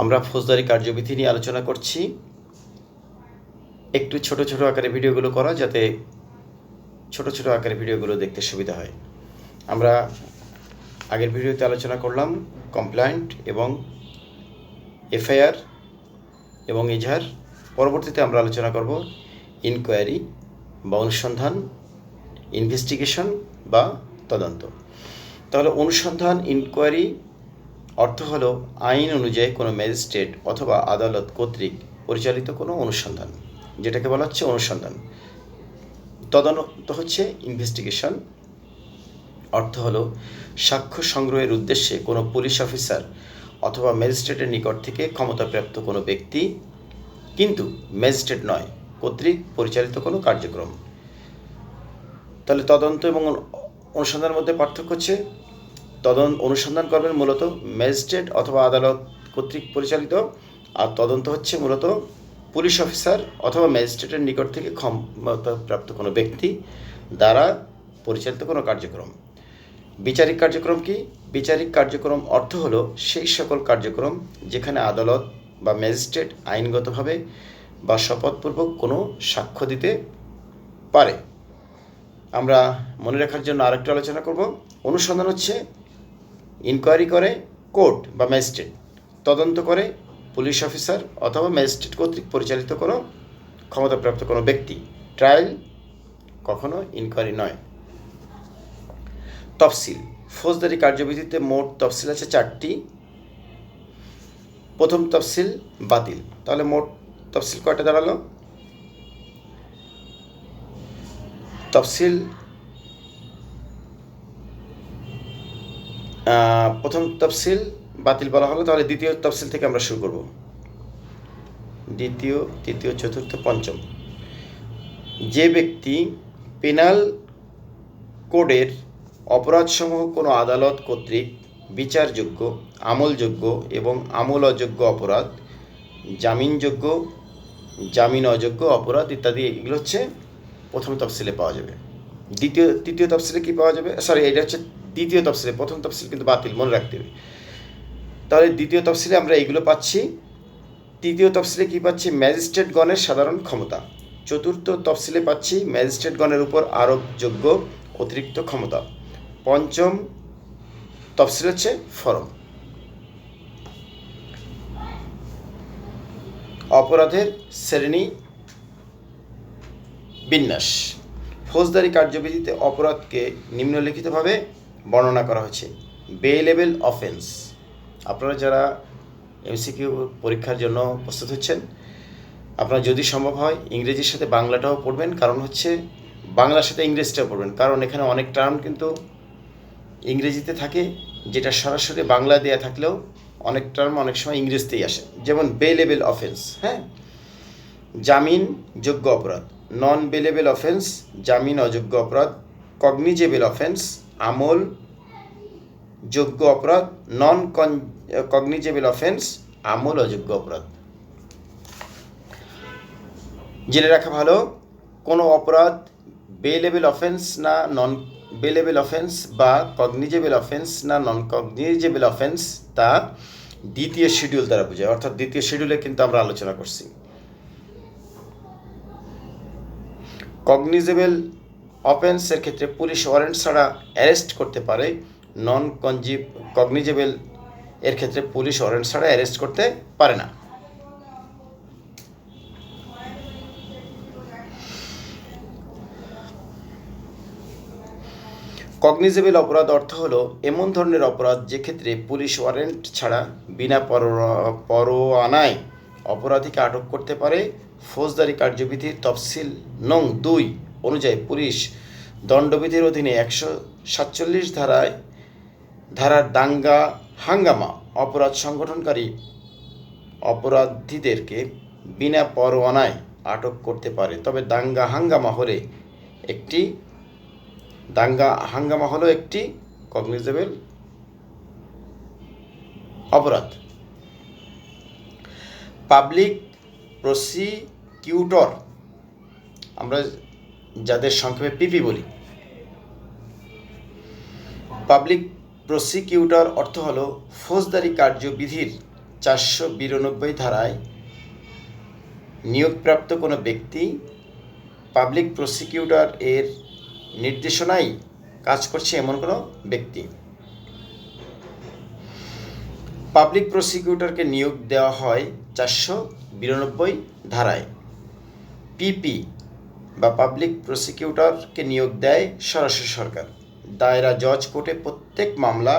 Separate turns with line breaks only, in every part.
আমরা ফৌজদারি কার্যবিধি নিয়ে আলোচনা করছি। একটু ছোট ছোট আকারে ভিডিওগুলো করা যাতে ছোট ছোট আকারে ভিডিওগুলো দেখতে সুবিধা হয়। আমরা আগের ভিডিওতে আলোচনা করলাম কমপ্লায়েন্ট এবং এফআইআর এবং এজাহার। পরবর্তীতে আমরা আলোচনা করব ইনকোয়ারি বা অনুসন্ধান ইনভেস্টিগেশন বা তদন্ত। তাহলে অনুসন্ধান ইনকোয়ারি অর্থ হলো আইন অনুযায়ী কোনো ম্যাজিস্ট্রেট অথবা আদালত কর্তৃক পরিচালিত কোনো অনুসন্ধান, যেটাকে বলা হচ্ছে অনুসন্ধান। তদন্ত হচ্ছে ইনভেস্টিগেশন অর্থ হল সাক্ষ্য সংগ্রহের উদ্দেশ্যে কোনো পুলিশ অফিসার অথবা ম্যাজিস্ট্রেটের নিকট থেকে ক্ষমতাপ্রাপ্ত কোনো ব্যক্তি, কিন্তু ম্যাজিস্ট্রেট নয়, কর্তৃক পরিচালিত কোনো কার্যক্রম। তাহলে তদন্ত এবং অনু- অনুসন্ধানের মধ্যে পার্থক্য হচ্ছে তদন্ত অনুসন্ধান করবেন মূলত ম্যাজিস্ট্রেট অথবা আদালত কর্তৃক পরিচালিত, আর তদন্ত হচ্ছে মূলত পুলিশ অফিসার অথবা ম্যাজিস্ট্রেটের নিকট থেকে ক্ষমতাপ্রাপ্ত কোনো ব্যক্তি দ্বারা পরিচালিত কোনো কার্যক্রম। বিচারিক কার্যক্রম কি? বিচারিক কার্যক্রম অর্থ হলো সেই সকল কার্যক্রম যেখানে আদালত বা ম্যাজিস্ট্রেট আইনগতভাবে বা শপথপূর্বক কোনো সাক্ষ্য দিতে পারে। আমরা মনে রাখার জন্য আরেকটু আলোচনা করব। অনুসন্ধান হচ্ছে ইনকোয়ারি করে কোর্ট বা ম্যাজিস্ট্রেট তদন্ত করে পুলিশ অফিসার অথবা ম্যাজিস্ট্রেট কর্তৃক পরিচালিত কোনো ক্ষমতাপ্রাপ্ত কোনো ব্যক্তি। ট্রায়াল কখনো ইনকোয়ারি নয়। তফসিল, ফৌজদারি কার্যবিধিতে মোট তফসিল আছে চারটি। প্রথম তফসিল বাতিল। তাহলে মোট তফসিল কয়টা দাঁড়াল? তফসিল প্রথম তফসিল বাতিল বলা হলো তাহলে দ্বিতীয় তফসিল থেকে আমরা শুরু করব। দ্বিতীয়, তৃতীয়, চতুর্থ, পঞ্চম। যে ব্যক্তি পেনাল কোডের অপরাধসমূহ কোনো আদালত কর্তৃক বিচারযোগ্য, আমলযোগ্য এবং আমল অযোগ্য অপরাধ, জামিনযোগ্য জামিন অযোগ্য অপরাধ ইত্যাদি, এগুলো হচ্ছে প্রথম তফসিলে পাওয়া যাবে। দ্বিতীয়, তৃতীয় তফসিলে কি পাওয়া যাবে? সরি এটা হচ্ছে দ্বিতীয় তফসিলে, প্রথম তফসিল কিন্তু বাতিল, মনে রাখতে হবে। তাহলে দ্বিতীয় তফসিলে আমরা এগুলো পাচ্ছি। তৃতীয় তফসিলে কি পাচ্ছি? ম্যাজিস্ট্রেটগণের সাধারণ ক্ষমতা। চতুর্থ তফসিলে পাচ্ছি ম্যাজিস্ট্রেটগণের উপর আরোপযোগ্য অতিরিক্ত ক্ষমতা। পঞ্চম তফসিল হচ্ছে ফরম। অপরাধের শ্রেণি বিন্যাস। ফৌজদারি কার্যবিধিতে অপরাধকে নিম্নলিখিতভাবে বর্ণনা করা হয়েছে। বে লেভেল অফেন্স আপনারা যারা এমসিকিউ পরীক্ষার জন্য প্রস্তুত হচ্ছেন, আপনারা যদি সম্ভব হয় ইংরেজির সাথে বাংলাটাও পড়বেন, কারণ হচ্ছে বাংলার সাথে ইংরেজিটাও পড়বেন। কারণ এখানে অনেক টার্ম কিন্তু ইংরেজিতে থাকে, যেটা সরাসরি বাংলা দেয়া থাকলেও অনেক টার্ম অনেক সময় ইংরেজিতেই আসে। যেমন বে লেভেল অফেন্স হ্যাঁ? জামিন, যোগ্য অপরাধ। নন বেলেবেল অফেন্স জামিন, অযোগ্য অপরাধ। কগনিজেবেল অফেন্স আমল, যোগ্য অপরাধ নন কগনিজেবল অফেন্স আমল অযোগ্য অপরাধ। জেনে রাখা ভালো, কোনো অপরাধ বে লেভেল অফেন্স না নন বে লেভেল অফেন্স বা কগনিজেবল অফেন্স না নন কগনিজেবল অফেন্স তা দ্বিতীয় শিডিউল দ্বারা বোঝায়। অর্থাৎ দ্বিতীয় শিডিউলে কিন্তু আমরা আলোচনা করছি। কগনিজেবল অফেন্সের ক্ষেত্রে পুলিশ ওয়ারেন্ট ছাড়া অ্যারেস্ট করতে পারে। নন কনজিভ কগনিজেবল এর ক্ষেত্রে পুলিশ ওয়ারেন্ট ছাড়া অ্যারেস্ট করতে পারে না। কগনিজেবল অপরাধ অর্থ হলো এমন ধরনের অপরাধ যে ক্ষেত্রে পুলিশ ওয়ারেন্ট ছাড়া বিনা পর- পরোয়ানায় অপরাধীকে আটক করতে পারে। ফৌজদারি কার্যবিধির তফসিল নং দুই। অনুযায়ী পুলিশ দণ্ডবিধির অধীনে একশো সাতচল্লিশ ধারায় ধারার দাঙ্গা হাঙ্গামা অপরাধ সংগঠনকারী অপরাধীদেরকে বিনা পরোয়ানায় আটক করতে পারে। তবে দাঙ্গা হাঙ্গামা হলে একটি দাঙ্গা হাঙ্গামা হলো একটি কগনিজেবল অপরাধ। পাবলিক প্রসিকিউটর, আমরা যাদের সংক্ষেপে পিপি বলি। পাবলিক প্রসিকিউটর অর্থ হলো ফৌজদারি কার্যবিধির চারশো বিরানব্বই ধারায় নিয়োগপ্রাপ্ত কোনো ব্যক্তি পাবলিক প্রসিকিউটর এর নির্দেশনায় কাজ করছে এমন কোনো ব্যক্তি। পাবলিক প্রসিকিউটরকে নিয়োগ দেওয়া হয় চারশো বিরানব্বই ধারায়। পিপি বা পাবলিক প্রসিকিউটরকে নিয়োগ দেয় সরাসরি সরকার। দায়রা জজ কোর্টে প্রত্যেক মামলা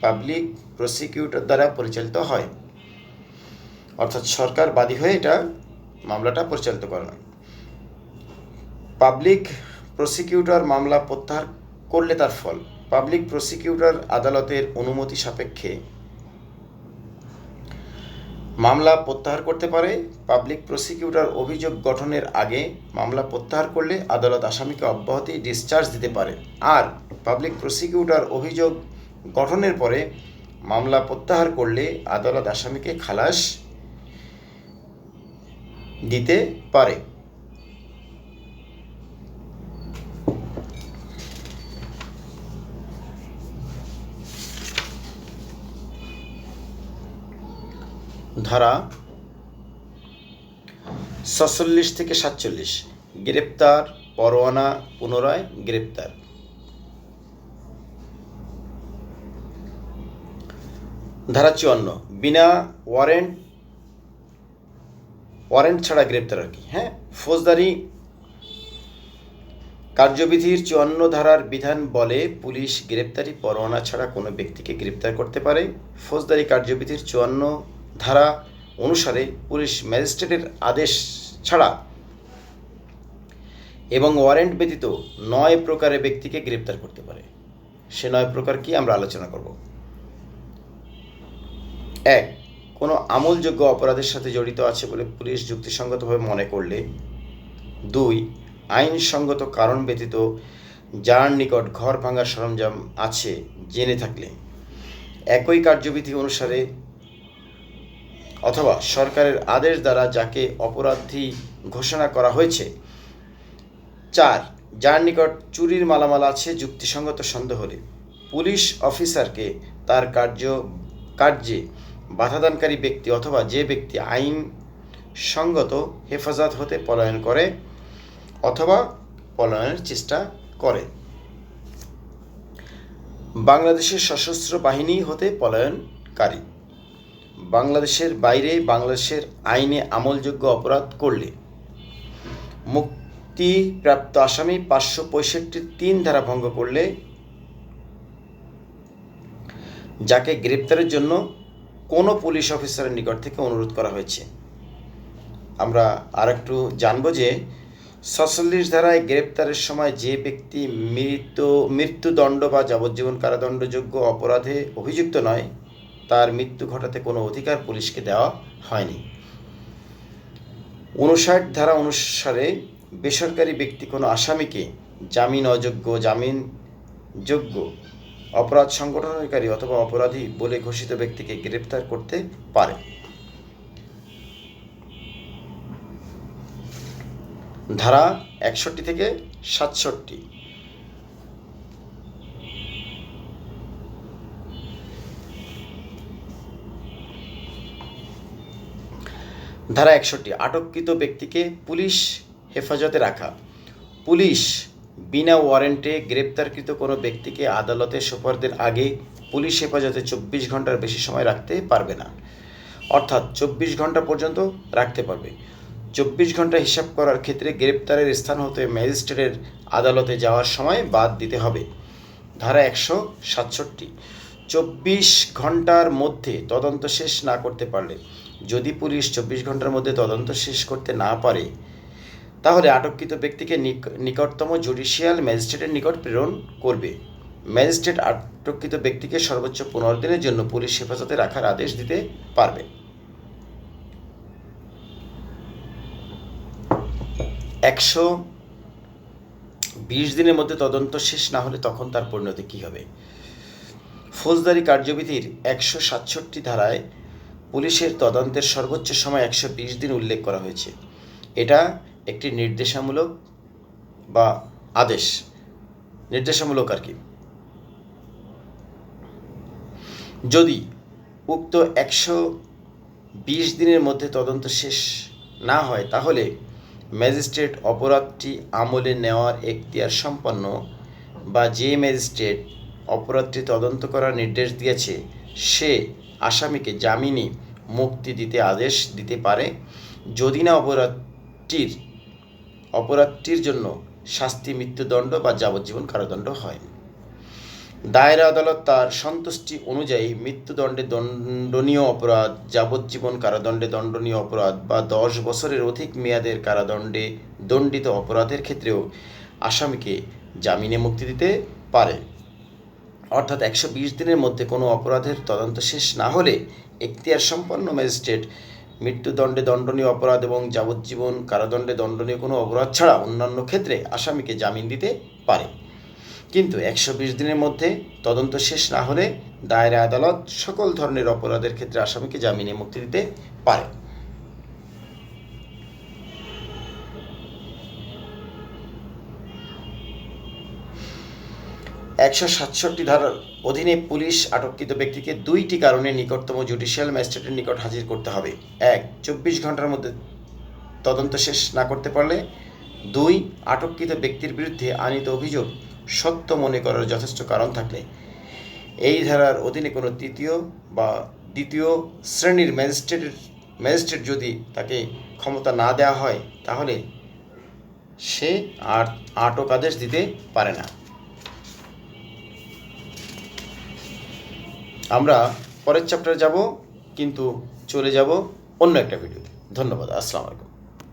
পাবলিক প্রসিকিউটর দ্বারা পরিচালিত হয়। অর্থাৎ সরকার বাদী হয়ে এটা মামলাটা পরিচালিত করে না। পাবলিক প্রসিকিউটর মামলা প্রত্যাহার করলে তার ফল। পাবলিক প্রসিকিউটর আদালতের অনুমতি সাপেক্ষে মামলা প্রত্যাহার করতে পারে। পাবলিক প্রসিকিউটর অভিযোগ গঠনের আগে মামলা প্রত্যাহার করলে আদালত আসামিকে অব্যাহতি ডিসচার্জ দিতে পারে। আর পাবলিক প্রসিকিউটর অভিযোগ গঠনের পরে মামলা প্রত্যাহার করলে আদালত আসামিকে খালাস দিতে পারে। ধারা ছচল্লিশ থেকে সাতচল্লিশ। গ্রেপ্তার, পরোয়ানা, পুনরায় গ্রেপ্তার। ধারা চুয়ান্ন, বিনা ওয়ারেন্ট ওয়ারেন্ট ছাড়া গ্রেপ্তার আর কি হ্যাঁ? ফৌজদারি কার্যবিধির চুয়ান্ন ধারার বিধান বলে পুলিশ গ্রেপ্তারি, পরোয়ানা ছাড়া কোনো ব্যক্তিকে গ্রেপ্তার করতে পারে। ফৌজদারি কার্যবিধির চুয়ান্ন ধারা অনুসারে পুলিশ ম্যাজিস্ট্রেটের আদেশ ছাড়া এবং ওয়ারেন্ট ব্যতীত নয় প্রকারের ব্যক্তিকে গ্রেপ্তার করতে পারে। সে নয় প্রকার কি আমরা আলোচনা করব। এক, কোনো আমলযোগ্য অপরাধের সাথে জড়িত আছে বলে পুলিশ যুক্তিসঙ্গতভাবে মনে করলে। দুই, আইনসঙ্গত কারণ ব্যতীত যার নিকট ঘর ভাঙার সরঞ্জাম আছে জেনে থাকলে। একই কার্যবিধি অনুসারে অথবা সরকারের আদেশ দ্বারা যাকে অপরাধী ঘোষণা করা হয়েছে। চার, যার নিকট চুরির মালামাল আছে, যুক্তিসঙ্গত সন্দেহ হলে পুলিশ অফিসারকে তার কার্য, কার্যে বাধাদানকারী ব্যক্তি অথবা যে ব্যক্তি আইন সঙ্গত হেফাজত হতে পলায়ন করে অথবা পলায়নের চেষ্টা করে। বাংলাদেশের সশস্ত্র বাহিনী হতে পলায়নকারী। বাংলাদেশের বাইরে বাংলাদেশের আইনে আমলযোগ্য অপরাধ করলে মুক্তিপ্রাপ্ত আসামি পাঁচশো পঁয়ষট্টি তিন ধারা ভঙ্গ করলে যাকে গ্রেপ্তারের জন্য কোনো পুলিশ অফিসারের নিকট থেকে অনুরোধ করা হয়েছে। আমরা আর একটু জানব যে ছচল্লিশ ধারায় গ্রেপ্তারের সময় যে ব্যক্তি মৃত, মৃত্যুদণ্ড বা যাবজ্জীবন কারাদণ্ডযোগ্য অপরাধে অভিযুক্ত নয় তার মৃত্যু ঘটাতে কোনো অধিকার পুলিশকে দেওয়া হয়নি। উনষাট ধারা অনুসারে বেসরকারি ব্যক্তি কোনো আসামিকে জামিন অযোগ্য, জামিন যোগ্য, অপরাধ সংগঠনকারী অথবা অপরাধী বলে ঘোষিত ব্যক্তিকে গ্রেপ্তার করতে পারে। ধারা একষট্টি থেকে সাতষট্টি। ধারা একষট্টি, আটককৃত ব্যক্তিকে পুলিশ হেফাজতে রাখা। পুলিশ বিনা ওয়ারেন্টে গ্রেপ্তারকৃত কোনো ব্যক্তিকে আদালতে সোপর্দের আগে পুলিশ হেফাজতে চব্বিশ ঘণ্টার বেশি সময় রাখতে পারবে না। অর্থাৎ চব্বিশ ঘণ্টা পর্যন্ত রাখতে পারবে। চব্বিশ ঘণ্টা হিসাব করার ক্ষেত্রে গ্রেপ্তারের স্থান হতে ম্যাজিস্ট্রেটের আদালতে যাওয়ার সময় বাদ দিতে হবে। ধারা একশো সাতষট্টি চব্বিশ ঘণ্টার মধ্যে তদন্ত শেষ না করতে পারলে, যদি পুলিশ চব্বিশ ঘণ্টার মধ্যে তদন্ত শেষ করতে না পারে, তাহলে আটককৃত ব্যক্তিকে নিক- নিকটতম জুডিশিয়াল ম্যাজিস্ট্রেটের নিকট প্রেরণ করবে। ম্যাজিস্ট্রেট আটককৃত ব্যক্তিকে সর্বোচ্চ পনেরো দিনের জন্য পুলিশ হেফাজতে রাখার আদেশ দিতে পারবে। একশো বিশ দিনের মধ্যে তদন্ত শেষ না হলে তখন তার পরিণতি কী হবে? ফৌজদারি কার্যবিধির একশো সাতষট্টি ধারায় পুলিশের তদন্তের সর্বোচ্চ সময় একশো বিশ দিন উল্লেখ করা হয়েছে। এটা একটি নির্দেশামূলক বা আদেশ। নির্দেশামূলক আর কি। যদি উক্ত একশো বিশ দিনের মধ্যে তদন্ত শেষ না হয়, তাহলে ম্যাজিস্ট্রেট অপরাধটি আমলে নেওয়ার এখতিয়ার সম্পন্ন বা যে ম্যাজিস্ট্রেট অপরাধটি তদন্ত করার নির্দেশ দিয়েছে। সে আসামিকে জামিনে মুক্তি দিতে আদেশ দিতে পারে। যদি না অপরাধটির অপরাধটির জন্য শাস্তি, মৃত্যুদণ্ড বা যাবজ্জীবন কারাদণ্ড হয়। দায়রা আদালত তার সন্তুষ্টি অনুযায়ী মৃত্যুদণ্ডে দণ্ডনীয় অপরাধ, যাবজ্জীবন কারাদণ্ডে দণ্ডনীয় অপরাধ বা দশ বছরের অধিক মেয়াদের কারাদণ্ডে দণ্ডিত অপরাধের ক্ষেত্রেও আসামিকে জামিনে মুক্তি দিতে পারে। অর্থাৎ একশো বিশ দিনের মধ্যে কোনো অপরাধের তদন্ত শেষ না হলে এখতিয়ার সম্পন্ন ম্যাজিস্ট্রেট মৃত্যুদণ্ডে দণ্ডনীয় অপরাধ এবং যাবজ্জীবন কারাদণ্ডে দণ্ডনীয় কোনো অপরাধ ছাড়া অন্যান্য ক্ষেত্রে আসামিকে জামিন দিতে পারে। কিন্তু একশো বিশ দিনের মধ্যে তদন্ত শেষ না হলে দায়রা আদালত সকল ধরনের অপরাধের ক্ষেত্রে আসামিকে জামিনে মুক্তি দিতে পারে। একশো সাতষট্টি ধারার অধীনে পুলিশ আটককৃত ব্যক্তিকে দুইটি কারণে নিকটতম জুডিশিয়াল ম্যাজিস্ট্রেটের নিকট হাজির করতে হবে। এক, চব্বিশ ঘণ্টার মধ্যে তদন্ত শেষ না করতে পারলে। দুই, আটককৃত ব্যক্তির বিরুদ্ধে আনিত অভিযোগ সত্য মনে করার যথেষ্ট কারণ থাকলে। এই ধারার অধীনে কোনো তৃতীয় বা দ্বিতীয় শ্রেণির ম্যাজিস্ট্রেটের, ম্যাজিস্ট্রেট যদি তাকে ক্ষমতা না দেওয়া হয়, তাহলে সে আর আটক আদেশ দিতে পারে না। আমরা পরের চ্যাপ্টারে যাব কিন্তু চলে যাব অন্য একটা ভিডিওতে ধন্যবাদ আসসালামু আলাইকুম।